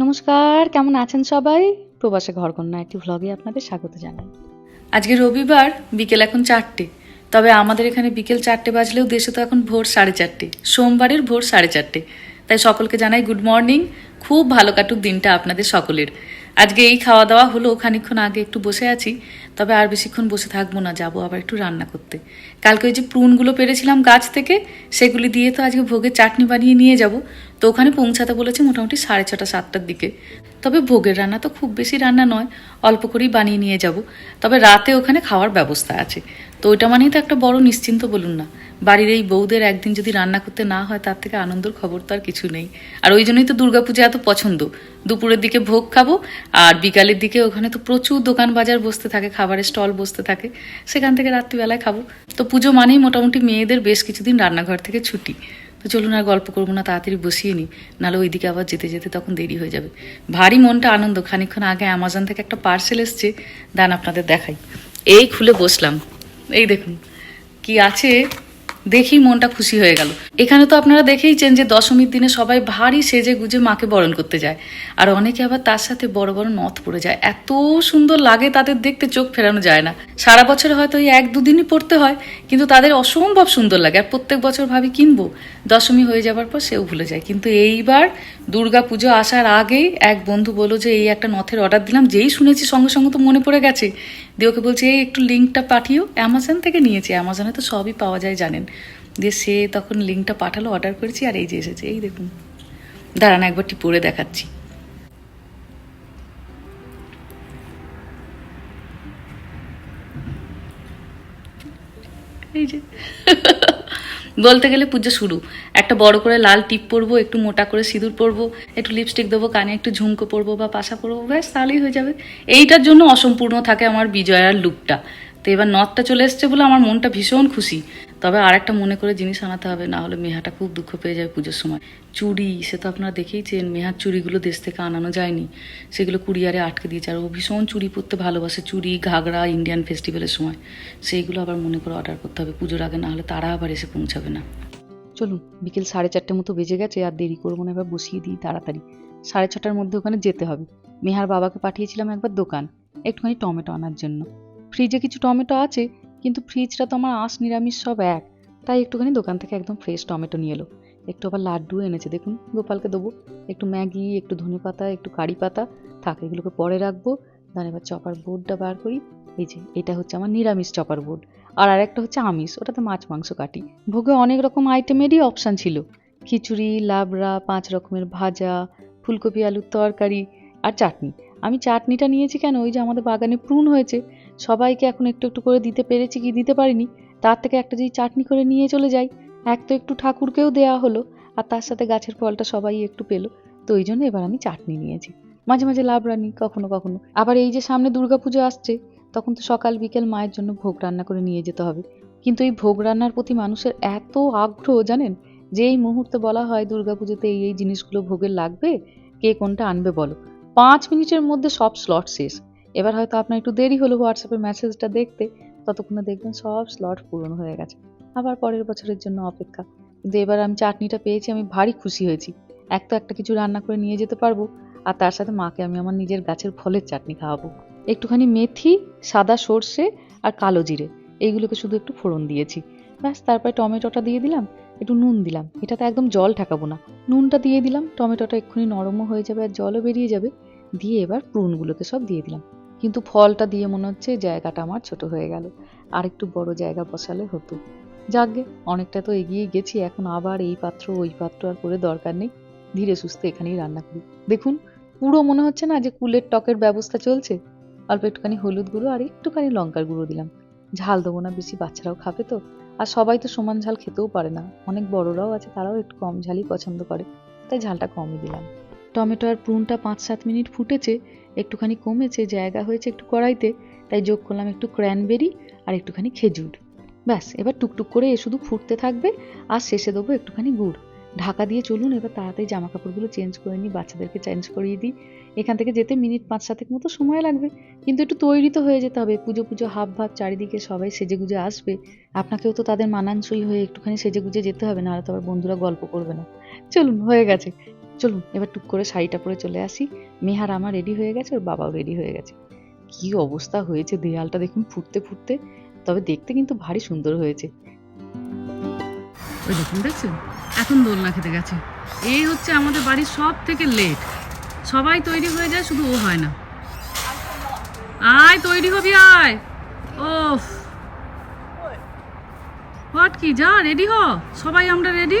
নমস্কার, কেমন আছেন সবাই? প্রবাসে ঘরকন্যা একটি ভ্লগে আপনাদের স্বাগত জানাই। আজকে রবিবার, বিকেল এখন চারটে। তবে আমাদের এখানে বিকেল চারটে বাজলেও দেশে তো এখন ভোর সাড়ে চারটে। সোমবারের ভোর সাড়ে চারটে। তাই সকলকে জানাই গুড মর্নিং খুব ভালো কাটুক দিনটা আপনাদের সকলের। আজকে এই খাওয়া দাওয়া হলো খানিক্ষণ আগে একটু বসে আছি, তবে আর বেশিক্ষণ বসে থাকব না, যাব আবার একটু রান্না করতে। কালকে ওই যে প্রুনগুলো পেরেছিলাম গাছ থেকে, সেগুলি দিয়ে তো আজকে ভোগের চাটনি বানিয়ে নিয়ে যাব, তো ওখানে পৌঁছাতে বলেছে মোটামুটি সাড়ে ছটা, সাতটার দিকে। তবে ভোগের রান্না তো খুব বেশি রান্না নয়, অল্প করেই বানিয়ে নিয়ে যাব। তবে রাতে ওখানে খাওয়ার ব্যবস্থা আছে। তো ওইটা মানেই তো একটা বড় নিশ্চিন্ত বলুন না। বাড়ির এই বউদের একদিন যদি রান্না করতে না হয়, তার থেকে আনন্দের খবর তো আর কিছু নেই। আর ওই জন্যই তো দুর্গাপূজা এত পছন্দ। দুপুরের দিকে ভোগ খাব, আর বিকালের দিকে ওখানে তো প্রচুর দোকান বাজার বসতে থাকে, খাবারের স্টল বসতে থাকে। সেখান থেকে রাত্রিবেলায় খাব। তো পুজো মানেই মোটামুটি মেয়েদের বেশ কিছুদিন রান্নাঘর থেকে ছুটি। তো চলুন আর গল্প করব না, তাড়াতাড়ি বসিয়ে নিই নাহলে ওইদিকে আবার যেতে যেতে তখন দেরি হয়ে যাবে। ভারী মনটা আনন্দ খানিক্ষণ আগে অ্যামাজন থেকে একটা পার্সেল এসছে, দান আপনাদের দেখাই। এই খুলে বসলাম। এই দেখুন, কি আছে, দেখি মনটা খুশি হয়ে গেল। এখানে তো আপনারা দেখেইছেন যে দশমীর দিনে সবাই ভারী সেজে গুজে মাকে বরণ করতে যায়। আর অনেকে আবার তার সাথে বড় বড় নথ পড়ে যায়। এত সুন্দর লাগে তাদের দেখতে, চোখ ফেরানো যায় না। সারা বছর হয়তো ওই এক দুদিনই পড়তে হয়, কিন্তু তাদের অসম্ভব সুন্দর লাগে। আর প্রত্যেক বছর ভাবি কিনবো। দশমী হয়ে যাবার পর সেও ভুলে যায়। কিন্তু এইবার দুর্গা পুজো আসার আগেই এক বন্ধু বলল যে, এই একটা নথের অর্ডার দিলাম, যেই শুনেছি সঙ্গে সঙ্গে তো মনে পড়ে গেছে। দিয়ে ওকে বলছে, এই একটু লিঙ্কটা পাঠিও। অ্যামাজন থেকে নিয়েছি। অ্যামাজনে তো সবই পাওয়া যায় জানেন। দিয়ে সে তখন লিঙ্কটা পাঠালো অর্ডার করেছি আর এই যে এসেছে, এই দেখুন। দাঁড়ান একবারটি পরে দেখাচ্ছি। এই যে। বলতে গেলে পুজো শুরু। একটা বড় করে লাল টিপ পরবো, একটু মোটা করে সিঁদুর পরবো, একটু লিপস্টিক দেবো, কানে একটু ঝুমকো পরবো বা পাশা পরবো, ব্যাস, তাহলেই হয়ে যাবে। এইটার জন্য অসম্পূর্ণ থাকে আমার বিজয়ার লুকটা তো এবার নথটা চলে এসছে বলে আমার মনটা ভীষণ খুশি। তবে আর একটা মনে করে জিনিস আনাতে হবে, না হলে মেহাটা খুব দুঃখ পেয়ে যাবে পুজোর সময়। চুড়ি, সে তো আপনারা দেখেইছেন, মেহার চুড়িগুলো দেশ থেকে আনানো যায়নি। সেগুলো কুরিয়ারে আটকে দিয়েছে। আর ও ভীষণ চুড়ি পরতে ভালোবাসে, চুড়ি, ঘাগরা ইন্ডিয়ান ফেস্টিভ্যালের সময়। সেইগুলো আবার মনে করে অর্ডার করতে হবে পুজোর আগে, না হলে তারা আবার এসে পৌঁছাবে না। চলুন, বিকেল সাড়ে চারটে মতো বেজে গেছে, আর দেরি করব না, এবার বসিয়ে দিই তাড়াতাড়ি। সাড়ে ছটার মধ্যে ওখানে যেতে হবে। মেহার বাবাকে পাঠিয়েছিলাম একবার দোকান, একটুখানি টমেটো আনার জন্য। ফ্রিজে কিছু টমেটো আছে কিন্তু ফ্রিজটা তো আমার আঁশ, নিরামিষ সব এক। তাই একটুখানি দোকান থেকে একদম ফ্রেশ টমেটো নিয়ে এলো। একটু আবার লাড্ডু এনেছে, দেখুন। গোপালকে দেবো। একটু ম্যাগি, একটু ধনে পাতা, একটু কারি পাতা। থাক, এগুলোকে পরে রাখব। দাঁড়া এবার চপার বোর্ডটা বার করি। এই যে, এটা হচ্ছে আমার নিরামিষ চপার বোর্ড। আর আরেকটা হচ্ছে আমিষ, ওটাতে মাছ, মাংস কাটি। ভোগে অনেক রকম আইটেমেরই অপশান ছিল। খিচুড়ি, লাবড়া, পাঁচ রকমের ভাজা, ফুলকপি, আলুর তরকারি আর চাটনি। আমি চাটনিটা নিয়েছি কেন? ওই যে আমাদের বাগানে প্রুন হয়েছে। সবাইকে এখন একটু একটু করে দিতে পেরেছি কি দিতে পারিনি। তার থেকে একটা যদি চাটনি করে নিয়ে চলে যাই, এক তো একটু ঠাকুরকেও দেওয়া হলো, আর তার সাথে গাছের ফলটা সবাই একটু পেল। তো ওই জন্য এবার আমি চাটনি নিয়েছি। মাঝে মাঝে লাবড়া নিই কখনো কখনো। আবার এই যে সামনে দুর্গাপুজো আসছে, তখন তো সকাল বিকেল মায়ের জন্য ভোগ রান্না করে নিয়ে যেতে হবে। কিন্তু এই ভোগ রান্নার প্রতি মানুষের এত আগ্রহ, জানেন? যে এই মুহূর্তে বলা হয় দুর্গাপুজোতে এই এই জিনিসগুলো ভোগের লাগবে, কে কোনটা আনবে বলো? পাঁচ মিনিটের মধ্যে সব স্লট শেষ। এবার হয়তো আপনার একটু দেরি হলো হোয়াটসঅ্যাপের মেসেজটা দেখতে। ততক্ষণে দেখবেন সব স্লট পূরণ হয়ে গেছে। আবার পরের বছরের জন্য অপেক্ষা। কিন্তু এবার আমি চাটনিটা পেয়েছি, আমি ভারী খুশি হয়েছি। এক তো একটা কিছু রান্না করে নিয়ে যেতে পারব, আর তার সাথে মাকে আমি আমার নিজের গাছের ফলের চাটনি খাওয়াবো। একটুখানি মেথি, সাদা সর্ষে আর কালো জিরে, এইগুলোকে শুধু একটু ফোড়ন দিয়েছি। ব্যাস, তারপরে টমেটোটা দিয়ে দিলাম, একটু নুন দিলাম। এটাতে একদম জল ঠেকাবো না। নুনটা দিয়ে দিলাম, টমেটোটা এক্ষুনি নরমও হয়ে যাবে আর জলও বেরিয়ে যাবে। দিয়ে এবার প্রুনগুলোকে সব দিয়ে দিলাম। কিন্তু ফলটা দিয়ে মনে হচ্ছে জায়গাটা আমার ছোট হয়ে গেল। আর একটু বড় জায়গা বসালে হতো। যাকগে অনেকটা তো এগিয়ে গেছি, এখন আবার এই পাত্র, ওই পাত্র আর করে দরকার নেই। ধীরে সুস্থে এখানেই রান্না করি। দেখুন, পুরো মনে হচ্ছে না যে কুলের টকের ব্যবস্থা চলছে। অল্প একটুখানি হলুদ গুঁড়ো আর একটুখানি লঙ্কার গুঁড়ো দিলাম। ঝাল দেবো না বেশি, বাচ্চারাও খাবে তো। আর সবাই তো সমান ঝাল খেতেও পারে না। অনেক বড়রাও আছে, তারাও একটু কম ঝালই পছন্দ করে। তাই ঝালটা কমই দিলাম। টমেটো আর প্রুনটা পাঁচ সাত মিনিট ফুটেছে, একটুখানি কমেছে, জায়গা হয়েছে একটু কড়াইতে, তাই যোগ করলাম একটু ক্র্যানবেরি আর একটুখানি খেজুর। ব্যাস, এবার টুকটুক করে এ শুধু ফুটতে থাকবে আর শেষে দেবো একটুখানি গুড়। ঢাকা দিয়ে চলুন, এবার তাড়াতাড়ি জামা কাপড়গুলো চেঞ্জ করে নিই, বাচ্চাদেরকে চেঞ্জ করিয়ে দিই। এখান থেকে যেতে মিনিট পাঁচ সাতেক মতো সময় লাগবে, কিন্তু একটু তৈরি তো হয়ে যেতে হবে। পুজো পুজো, হাব ভাব, চারিদিকে সবাই সেজে গুজে আসবে। আপনাকেও তো তাদের মানানসই হয়ে একটুখানি সেজে গুজে যেতে হবে, নাহলে তো আবার বন্ধুরা গল্প করবে না। চলুন, হয়ে গেছে। চলুন এবার টুক করে শাড়িটা পরে চলে আসি। মেহার আমার রেডি হয়ে গেছে ওর বাবাও রেডি হয়ে গেছে। কি অবস্থা হয়েছে দেয়ালটা দেখুন ফুটতে ফুটতে তবে দেখতে কিন্তু ভারী সুন্দর হয়েছে। ওই দেখুন দেখছেন? এখন দোলনা খেতে গেছে। এই হচ্ছে আমাদের বাড়ির সব থেকে লেট সবাই তৈরি হয়ে যায় শুধু ও হয় না। আয় তৈরি হবি আয়। ও হোয়াট কি যা রেডি হ। সবাই আমরা ready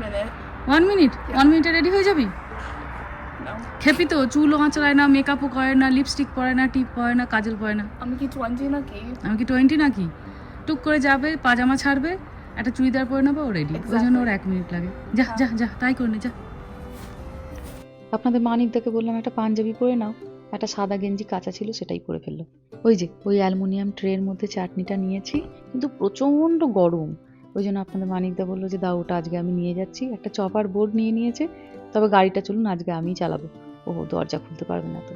minute. One minute one মিনিটে রেডি হয়ে যাবি. খেপি তো চুলও আঁচড়ায় না মেকআপও করে না লিপস্টিক পরে না টিপ পরে না কাজল পরে না। আমি কি টোয়েন্টি নাকি? আমি কি টোয়েন্টি নাকি? টুক করে যাবে পাজামা ছাড়বে একটা চুড়িদার পরে নেবে ও রেডি ওই জন্য ওর এক মিনিট লাগে। যা যা যা তাই করে নে যা। আপনাদের মানিকদাকে বললাম একটা পাঞ্জাবি পরে নাও একটা সাদা গেঞ্জি কাঁচা ছিল সেটাই পরে ফেলল। ওই যে ওই অ্যালুমিনিয়াম ট্রের মধ্যে চাটনিটা নিয়েছি কিন্তু প্রচণ্ড গরম। ওই জন্য আপনাদের মানিকদা বলল যে দাও ওটা আজকে আমি নিয়ে যাচ্ছি। একটা চপার বোর্ড নিয়ে নিয়েছে। তবে গাড়িটা চলুন আজকে আমিই চালাবো। ও দরজা খুলতে পারবে না তো।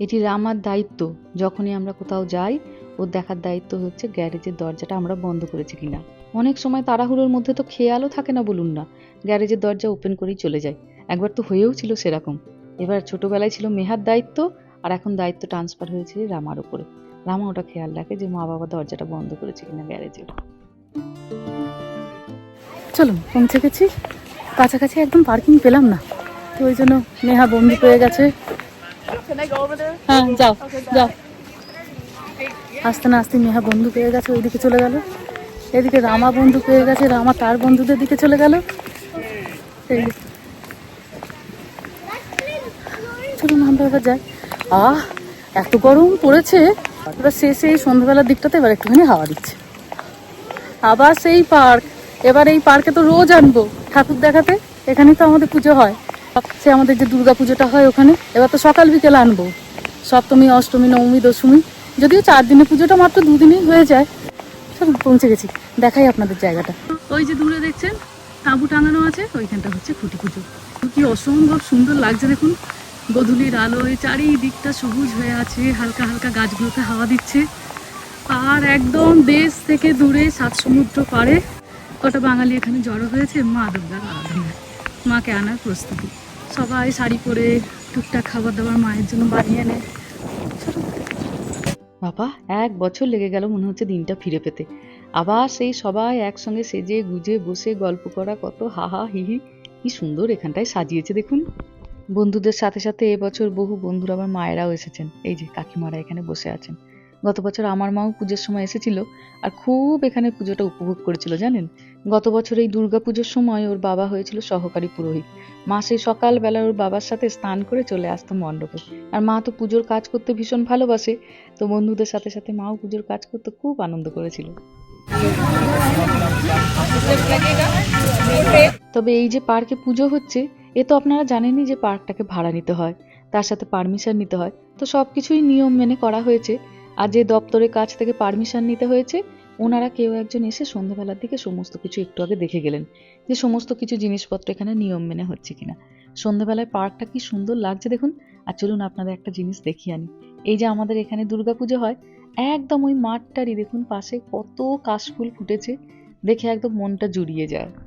এটি রামার দায়িত্ব। যখনই আমরা কোথাও যাই ওর দেখার দায়িত্ব হচ্ছে গ্যারেজের দরজাটা আমরা বন্ধ করেছি কিনা। অনেক সময় তাড়াহুড়োর মধ্যে তো খেয়ালও থাকে না বলুন না। গ্যারেজের দরজা ওপেন করেই চলে যায়। একবার তো হয়েও ছিল সেরকম। এবার ছোটবেলায় ছিল মেহার দায়িত্ব আর এখন দায়িত্ব ট্রান্সফার হয়েছে রামার উপরে। রামা ওটা খেয়াল রাখে যে মা বাবা দরজাটা বন্ধ করেছে কিনা গ্যারেজের চলুন পৌঁছে গেছি কাছাকাছি একদম পার্কিং পেলাম না। তো ওই জন্য নেহা বন্দি পেয়ে গেছে? হ্যাঁ যাও যাও। আস্তে না আস্তে নেহা বন্ধু পেয়ে গেছে, ওইদিকে চলে গেল। এদিকে রামা বন্ধু পেয়ে গেছে, রামা তার বন্ধুদের দিকে চলে গেল। এই চলুন আমরা এবার যাই। আহ, এত গরম পড়েছে। এবার শেষে এই সন্ধ্যাবেলার দিকটাতে এবার একটুখানি হাওয়া দিচ্ছে। আবার সেই পার্ক। এবার এই পার্কে তো রোজ আনব ঠাকুর দেখাতে। এখানে তো আমাদের পুজো হয়। সে আমাদের যে দুর্গা পুজোটা হয় ওখানে। এবার তো সকাল বিকেল আনব। সপ্তমী, অষ্টমী, নবমী, দশমী। যদিও চার দিনের পুজোটা মাত্র দুদিনই হয়ে যায়। চলুন, পৌঁছে গেছি। দেখাই আপনাদের জায়গাটা। ওই যে দূরে দেখছেন, তাঁবু টাঙানো আছে। ওইখানটা হচ্ছে খুঁটি পুজো। কি অসম্ভব সুন্দর লাগছে দেখুন। গধূলির আলোয় চারিদিকটা সবুজ হয়ে আছে, হালকা হালকা গাছগুলোতে হাওয়া দিচ্ছে। আর একদম দেশ থেকে দূরে সাত সমুদ্র পারে কটা বাঙালি এখানে জড়ো হয়েছে, মা দুর্গার আরাধনায়। মাকে আনার প্রস্তুতি? সবাই শাড়ি পরে টুকটাক খাবার দাবার মায়ের জন্য বানিয়ে নেয়। বাবা, এক বছর লেগে গেল মনে হচ্ছে দিনটা ফিরে পেতে। আবার সেই সবাই একসঙ্গে সেজে গুজে বসে গল্প করা কত হাহা, হিহি। কি সুন্দর এখানটায় সাজিয়েছে দেখুন। বন্ধুদের সাথে সাথে এবছর বহু বন্ধুরা আমার মায়েরাও এসেছেন। এই যে কাকিমারা এখানে বসে আছেন। গত বছর আমার মাও পুজোর সময় এসেছিল আর খুব এখানে পুজোটা উপভোগ করেছিল, জানেন? গত বছর এই পুজোর সময় ওর বাবা হয়েছিল সহকারী পুরোহিত। মা সেই সকালবেলা ওর বাবার সাথে স্নান করে চলে আসতো মণ্ডপে। আর মা তো পুজোর কাজ করতে ভীষণ ভালোবাসে, তো বন্ধুদের সাথে সাথে মাও পুজোর কাজ করতে খুব আনন্দ করেছিল। তবে এই যে পার্কে পুজো হচ্ছে এ তো আপনারা জানেনই যে পার্কটাকে ভাড়া নিতে হয়, তার সাথে পারমিশন নিতে হয়। তো সব কিছুই নিয়ম মেনে করা হয়েছে। আর যে দপ্তরের কাছ থেকে পারমিশন নিতে হয়েছে, ওনারা কেউ একজন এসে সন্ধ্যাবেলার দিকে সমস্ত কিছু একটু আগে দেখে গেলেন যে সমস্ত কিছু জিনিসপত্র এখানে নিয়ম মেনে হচ্ছে কিনা। সন্ধ্যাবেলায় পার্কটা কি সুন্দর লাগছে দেখুন। আর চলুন আপনাদের একটা জিনিস দেখিয়ে আনি। এই যে আমাদের এখানে দুর্গাপুজো হয়, একদম ওই মাঠটারই দেখুন পাশে কত কাশফুল ফুটেছে। দেখে একদম মনটা জুড়িয়ে যায়।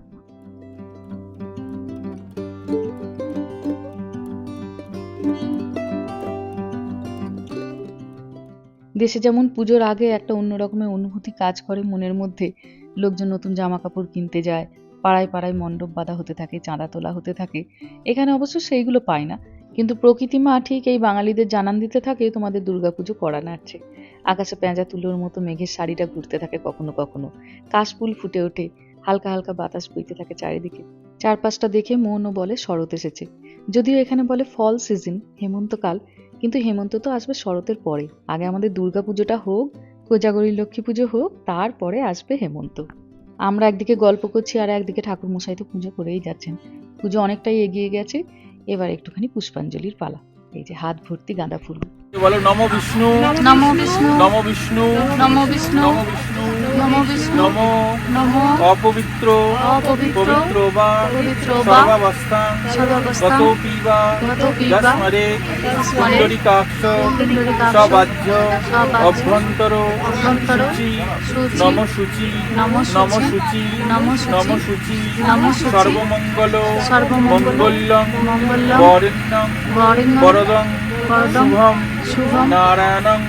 দেশে যেমন পুজোর আগে একটা অন্য রকমের অনুভূতি কাজ করে মনের মধ্যে, লোকজন নতুন জামা কাপড় কিনতে যায়, পাড়ায় পাড়ায় মণ্ডপ বাঁধা হতে থাকে, চাঁদা তোলা হতে থাকে। এখানে অবশ্য সেইগুলো পায় না। কিন্তু প্রকৃতি মা ঠিক এই বাঙালিদের জানান দিতে থাকে, তোমাদের দুর্গাপুজো করা নাড়ছে আকাশে পেঁজা তুলোর মতো মেঘের শাড়িটা ঘুরতে থাকে কখনো কখনো। কাশফুল ফুটে ওঠে, হালকা হালকা বাতাস বইতে থাকে চারিদিকে। চারপাশটা দেখে মনও বলে শরৎ এসেছে। যদিও এখানে বলে ফল সিজন হেমন্তকাল কিন্তু হেমন্ত তো আসবে শরতের পরে। আগে আমাদের দুর্গা পুজোটা হোক, কোজাগরী লক্ষ্মী পুজো হোক, তারপরে আসবে হেমন্ত। আমরা একদিকে গল্প করছি আর একদিকে ঠাকুর মশাই তো পুজো করেই যাচ্ছেন। পুজো অনেকটাই এগিয়ে গেছে, এবার একটুখানি পুষ্পাঞ্জলির পালা। এই যে হাত ভর্তি গাঁদা ফুল। বলো? নম বিষ্ণু। নম বিষ্ণু। নম বিষ্ণু। নম বিষ্ণু। নম বিষ্ণু। নমো বিষ্ণু। নমো। নমো। অপবিত্র। অপবিত্র। পবিত্র বা। পবিত্র বা। সর্বাবস্থা। সর্বাবস্থান গতোপি বা। গতোপি বা। সবাহ্য অভ্যন্তর। শুচি নম শুচি নম শুচি নম শুচি নম সর্বমঙ্গল। সর্বমঙ্গল। মঙ্গলম মঙ্গলম বরেণ্যং। বরেণ্যং। বরদং। শুভম নারায়ণং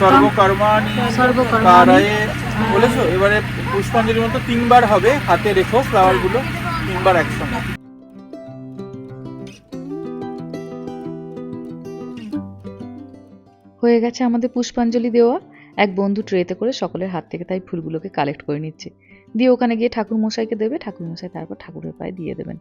সর্বকর্মাণি কারায়ে বলেছ এবারে পুষ্পাঞ্জলির মতো তিনবার হবে হাতে রেখো ফ্লাওয়ারগুলো তিনবার একসঙ্গে। হয়ে গেছে আমাদের পুষ্পাঞ্জলি দেওয়া। এক বন্ধু ট্রেতে করে সকলের হাত থেকে তাই ফুলগুলোকে কালেক্ট করে নিচ্ছে। দিয়ে ওখানে গিয়ে ঠাকুর মশাইকে দেবে ঠাকুর মশাই তারপর ঠাকুরের পায়ে দিয়ে দেবেন।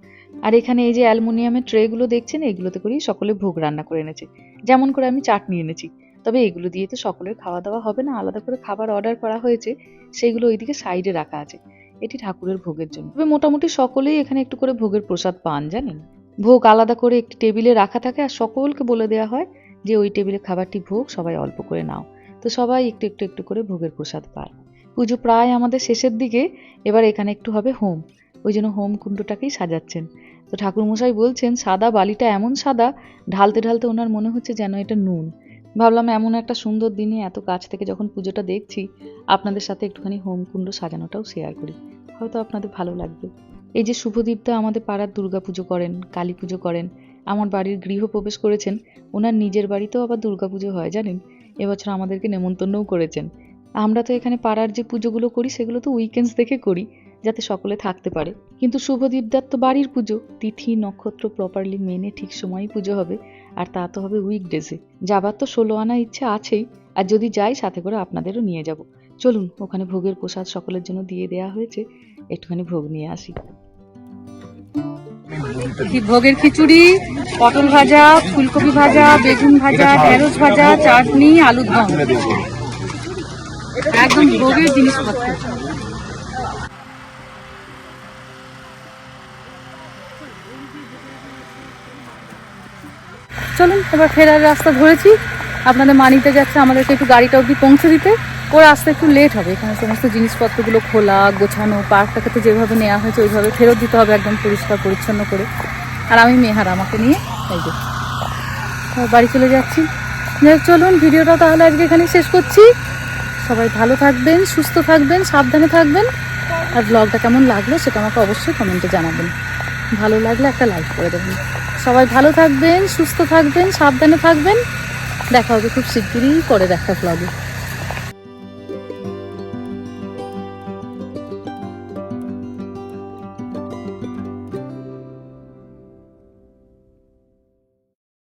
আর এখানে এই যে অ্যালুমিনিয়ামের ট্রেগুলো দেখছেন, এগুলোতে করেই সকলে ভোগ রান্না করে এনেছে। যেমন করে আমি চাটনি এনেছি, তবে এগুলো দিয়ে তো সকলের খাওয়া দাওয়া হবে না, আলাদা করে খাবার অর্ডার করা হয়েছে সেইগুলো ওইদিকে সাইডে রাখা আছে। এটি ঠাকুরের ভোগের জন্য। তবে মোটামুটি সকলেই এখানে একটু করে ভোগের প্রসাদ পান, জানেন? ভোগ আলাদা করে একটি টেবিলে রাখা থাকে আর সকলকে বলে দেওয়া হয় যে ওই টেবিলে খাবারটি ভোগ, সবাই অল্প করে নাও। তো সবাই একটু একটু একটু করে ভোগের প্রসাদ পায়। পুজো প্রায় আমাদের শেষের দিকে, এবার এখানে একটু হবে হোম। ওই জন্য হোম কুণ্ডটাকেই সাজাচ্ছেন। তো ঠাকুরমশাই বলছেন, সাদা বালিটা এমন সাদা, ঢালতে ঢালতে ওনার মনে হচ্ছে যেন এটা নুন। ভাবলাম এমন একটা সুন্দর দিনে এত কাছ থেকে যখন পুজোটা দেখছি, আপনাদের সাথে একটুখানি হোম কুণ্ড সাজানোটাও শেয়ার করি। হয়তো আপনাদের ভালো লাগবে। এই যে শুভদীপদা আমাদের পাড়ার দুর্গা পুজো করেন, কালী পুজো করেন, আমার বাড়ির গৃহপ্রবেশ করেছেন, ওনার নিজের বাড়িতেও আবার দুর্গাপুজো হয় জানেন? এবছর আমাদেরকে নেমন্তন্নও করেছেন। আমরা তো এখানে পাড়ার যে পুজোগুলো করি, সেগুলো তো উইকেন্ডস দেখে করি, যাতে সকলে থাকতে পারে। কিন্তু শুভদীপদার তো বাড়ির পুজো, তিথি, নক্ষত্র প্রপারলি মেনে ঠিক সময়ই পুজো হবে, আর তা তো হবে উইকডেজে যাবার তো ষোলো আনা ইচ্ছে আছেই, আর যদি যাই, সাথে করে আপনাদেরও নিয়ে যাব। চলুন, ওখানে ভোগের প্রসাদ সকলের জন্য দিয়ে দেয়া হয়েছে, একটুখানি ভোগ নিয়ে আসি। ভোগের খিচুড়ি, পটল ভাজা, ফুলকপি ভাজা, বেগুন ভাজা, ঢেঁড়স ভাজা, চাটনি, আলুর দম। একদম জিনিসপত্র। চলুন, এবার ফেরার রাস্তা ধরেছি। আপনাদের মানিতে যাচ্ছে আমাদেরকে একটু গাড়িটা অবধি পৌঁছে দিতে। ওর আসতে একটু লেট হবে, এখানে সমস্ত জিনিসপত্রগুলো খোলা, গোছানো পার্কটাকে তো যেভাবে নেওয়া হয়েছে, ওইভাবে ফেরত দিতে হবে একদম পরিষ্কার, পরিচ্ছন্ন করে। আর আমি মেহার, আমাকে নিয়ে এই যে, বাড়ি চলে যাচ্ছি। যাই চলুন, ভিডিওটা তাহলে আজকে এখানে শেষ করছি। সবাই ভালো থাকবেন, সুস্থ থাকবেন, সাবধানে থাকবেন। আর ব্লগটা কেমন লাগল সেটা আমাকে অবশ্যই কমেন্টে জানাবেন। ভালো লাগলে একটা লাইক করে দেবেন। সবাই ভালো থাকবেন, সুস্থ থাকবেন, সাবধানে থাকবেন। দেখা হবে খুব শিগগিরই করে দেখা ব্লগে